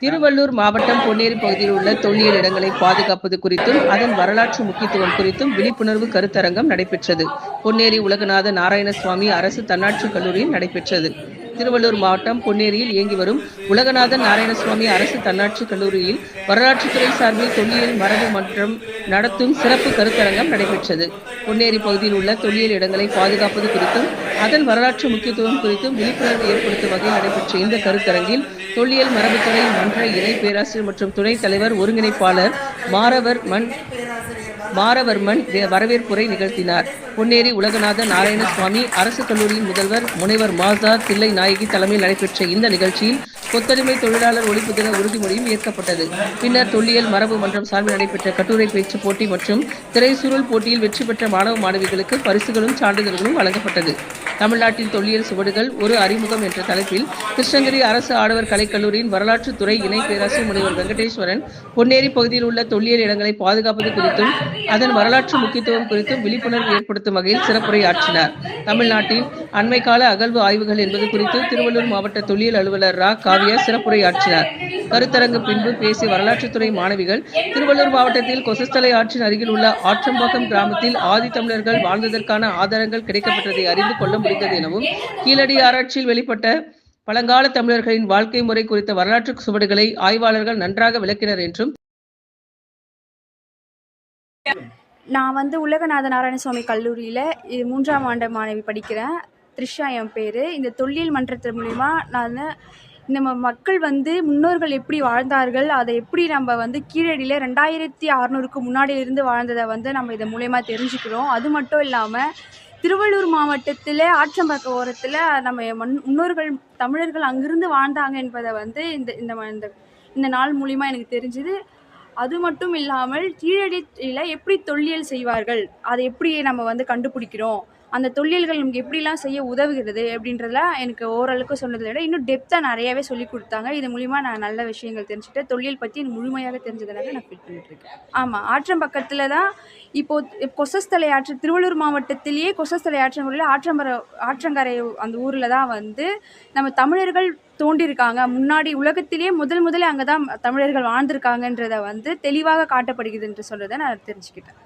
திருவள்ளூர் மாவட்டம் பொன்னேரி பகுதியில் உள்ள தொல்லியல் இடங்களை பாதுகாப்பது குறித்தும் அதன் வரலாற்று முக்கியத்துவம் குறித்தும் விழிப்புணர்வு கருத்தரங்கம் நடைபெற்றது. பொன்னேரி உலகநாத நாராயணசுவாமி அரசு தன்னாட்சி கல்லூரியில் நடைபெற்றது. திருவள்ளூர் மாவட்டம் பொன்னேரியில் இயங்கி வரும் உலகநாதன் நாராயணசுவாமி அரசு தன்னாட்சி கல்லூரியில் வரலாற்றுத்துறை சார்பில் தொல்லியல் மரபு மற்றும் நடத்தும் சிறப்பு கருத்தரங்கம் நடைபெற்றது. பொன்னேரி பகுதியில் உள்ள தொல்லியல் இடங்களை பாதுகாப்பது குறித்தும் அதன் வரலாற்று முக்கியத்துவம் குறித்தும் விழிப்புணர்வு ஏற்படுத்தும் வகையில் நடைபெற்ற இந்த கருத்தரங்கில் தொல்லியல் மரபுத்துறை மன்ற இணை பேராசிரியர் மற்றும் துணைத் தலைவர் ஒருங்கிணைப்பாளர் மாரவர் மண் மாரவர்மன் வரவேற்புரை நிகழ்த்தினார். பொன்னேரி உலகநாத நாராயணசுவாமி அரசு கல்லூரியின் முதல்வர் முனைவர் மாசா தில்லை நாயகி தலைமையில் நடைபெற்ற இந்த நிகழ்ச்சியில் கொத்தடிமை தொழிலாளர் ஒழிப்பு தின உறுதிமொழியும் ஏற்கப்பட்டது. பின்னர் தொல்லியல் மரபு மன்றம் சார்பில் நடைபெற்ற கட்டுரை பேச்சு போட்டி மற்றும் திரைசுருள் போட்டியில் வெற்றி பெற்ற மாணவ மாணவிகளுக்கு பரிசுகளும் சான்றிதழ்களும் வழங்கப்பட்டது. தமிழ்நாட்டின் தொல்லியல் சுவடுகள் ஒரு அறிமுகம் என்ற தலைப்பில் கிருஷ்ணகிரி அரசு ஆடவர் கலைக்கல்லூரியின் வரலாற்றுத் துறை இணை பேராசிரியர் முனைவர் வெங்கடேஸ்வரன் பொன்னேரி பகுதியில் உள்ள தொல்லியல் இடங்களை பாதுகாப்பது குறித்தும் அதன் வரலாற்று முக்கியத்துவம் குறித்தும் விழிப்புணர்வு ஏற்படுத்தும் வகையில் சிறப்புரையாற்றினார். தமிழ்நாட்டின் அண்மை கால அகழ்வு ஆய்வுகள் என்பது குறித்து திருவள்ளூர் மாவட்ட தொல்லியல் அலுவலர் ரா. காவியா சிறப்புரையாற்றினார். கருத்தரங்கு பின்பு பேசிய வரலாற்றுத்துறை மாணவிகள் திருவள்ளூர் மாவட்டத்தில் கொசஸ்தலை ஆற்றின் அருகில் உள்ள ஆற்றம்பாக்கம் கிராமத்தில் ஆதி தமிழர்கள் வாழ்ந்ததற்கான ஆதாரங்கள் கிடைக்கப்பட்டதை அறிந்து கொள்ள குறித்தது எனவும் கீழடி ஆராய்ச்சியில் வெளிப்பட்ட பழங்கால தமிழர்களின் வாழ்க்கை முறை குறித்த வரலாற்று சுவடுகளை ஆய்வாளர்கள் நன்றாக விளக்கினர் என்றும் நான் வந்து உலகநாத நாராயணசுவாமி கல்லூரியில் இது மூன்றாம் ஆண்டு மாணவி படிக்கிறேன். த்ரிஷா என் பேர். இந்த தொல்லியல் மன்றத்தின் மூலிமா நான் நம்ம மக்கள் வந்து முன்னோர்கள் எப்படி வாழ்ந்தார்கள் அதை எப்படி நம்ம வந்து கீழடியில் ரெண்டாயிரத்தி அறநூறுக்கு முன்னாடி இருந்து வாழ்ந்ததை வந்து நம்ம இதை மூலயமா தெரிஞ்சுக்கிறோம். அது மட்டும் இல்லாமல் திருவள்ளூர் மாவட்டத்தில் ஆற்றம்பக்க ஓரத்தில் நம்ம மண் முன்னோர்கள் தமிழர்கள் அங்கிருந்து வாழ்ந்தாங்க என்பதை வந்து இந்த இந்த இந்த இந்த நாள் மூலிமா எனக்கு தெரிஞ்சுது. அது மட்டும் இல்லாமல் கீழடியில் எப்படி தொல்லியல் செய்வார்கள் அதை எப்படி நம்ம வந்து கண்டுபிடிக்கிறோம் அந்த தொழில்கள் நமக்கு எப்படிலாம் செய்ய உதவுகிறது அப்படின்றதெல்லாம் எனக்கு ஓரளவுக்கு சொன்னதை விட இன்னும் டெப்த்தாக நிறையாவே சொல்லி கொடுத்தாங்க. இது மூலிமா நான் நல்ல விஷயங்கள் தெரிஞ்சுக்கிட்டேன். தொழில் பற்றி எனக்கு முழுமையாக தெரிஞ்சதுனால நான் ஃபீல் பண்ணிட்டுருக்கேன். ஆமாம் ஆற்றம் பக்கத்தில் தான் இப்போது கொசஸ்தலை ஆற்று திருவள்ளூர் மாவட்டத்திலேயே கொசஸ்தலை ஆற்றங்கரையில் ஆற்றம்பர ஆற்றங்கரை அந்த ஊரில் தான் வந்து நம்ம தமிழர்கள் தோண்டியிருக்காங்க முன்னாடி உலகத்திலேயே முதல் முதல்ல அங்கே தான் தமிழர்கள் வாழ்ந்திருக்காங்கன்றத வந்து தெளிவாக காட்டப்படுகிறது என்று சொல்கிறத நான் தெரிஞ்சுக்கிட்டேன்.